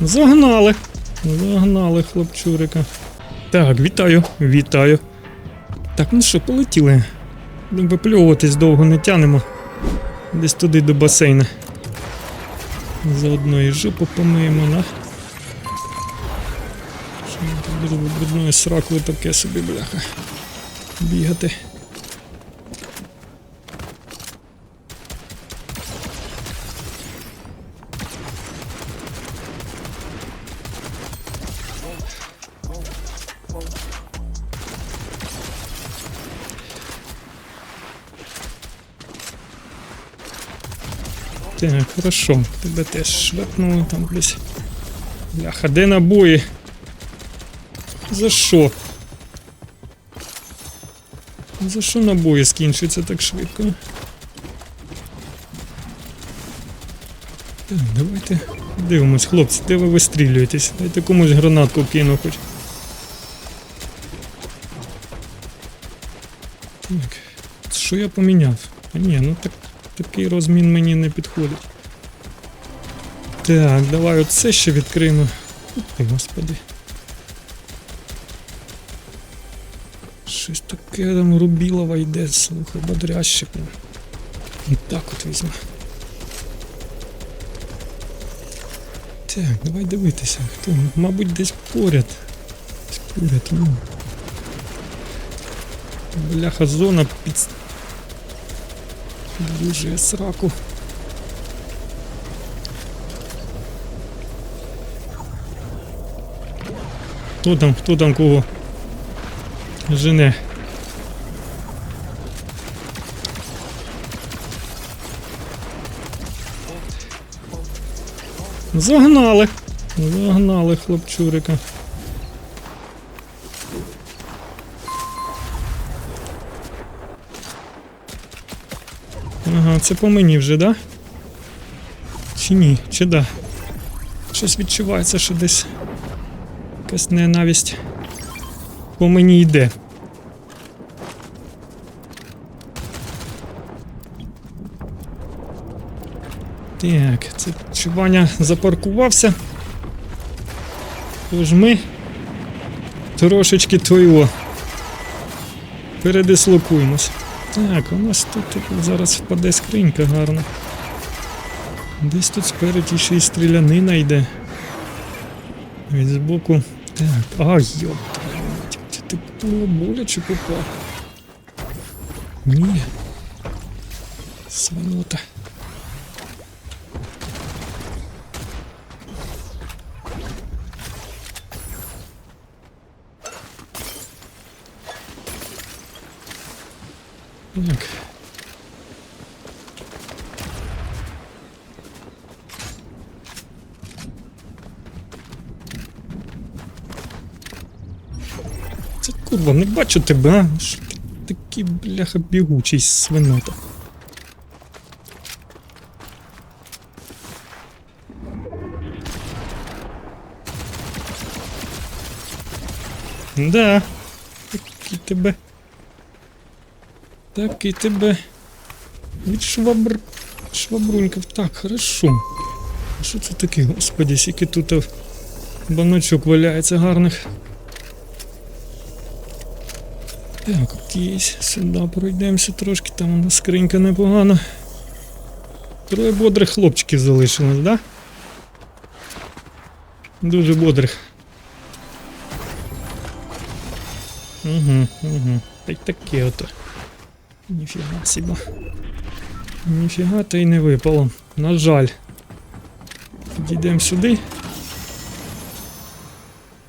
Загнали. Загнали хлопчурика. Так, вітаю, вітаю. Так, ну що, полетіли. Випльовуватись довго не тянемо. Десь туди до басейна. Заодно і жопу помиємо, на. Що брудною сракою таке собі, бляха. Бігати. Так, хорошо. Тебе теж швепнули там десь. Бляха, де набої? За що? За що набої скінчуються так швидко? Так, давайте дивимось, хлопці, де ви вистрілюєтесь? Дайте комусь гранатку кину хоч. Так, що я поміняв? А ні, ну так такий розмін мені не підходить. Так, давай оце ще відкриємо. Ти, господи. Щось таке там рубілова йде, слухай, бодряще. І так от візьму. Так, давай дивитися, хто, мабуть, десь поряд. Десь поряд, ну. Бляха, зона під... Дуже сраку. Хто там, хто там кого? Жене. Загнали. Загнали хлопчурика. Ага, це по мені вже, да? Чи ні? Чи да? Щось відчувається, що десь якась ненависть по мені йде. Так, це чування запаркувався. Тож ми трошечки твоєго передислокуємось. Так, у нас тут зараз впаде скринька гарна. Десь тут спереді ще й стрілянина йде. Від збоку. Так, ай, йоп, ти було боляче попав. Ні. Свинота. Так. Це курва, не бачу тебе, а? Що ти такий бляха бігучий свинота? Да. Такий тебе. Так і тебе від швабр... швабруньків. Так, хорошо. Що це таке, господі, скільки тут баночок валяється гарних. Так, окей, сюди пройдемося трошки, там у нас скринька непогана. Троє бодрих хлопчиків залишилось, да? Дуже бодрих. Угу, угу. Та й таке ото. Ніфіга себе. Ніфіга та й не випало. На жаль. Підійдемо сюди.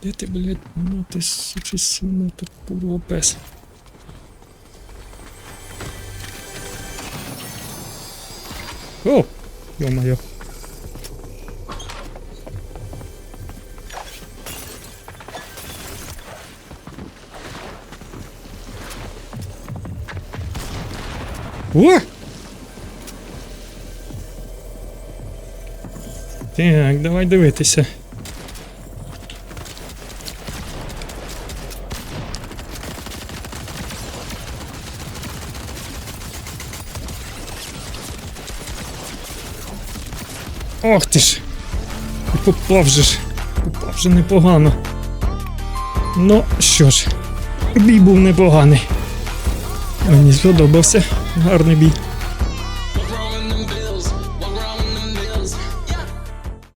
Де ти, блядь, ну ти сучий сину, ти курва пес. О! Ё-моё. О! Так, давай дивитися. Ох ти ж. Попав же ж. Попав же непогано. Ну що ж, бій був непоганий. Мені сподобався. Гарний бій.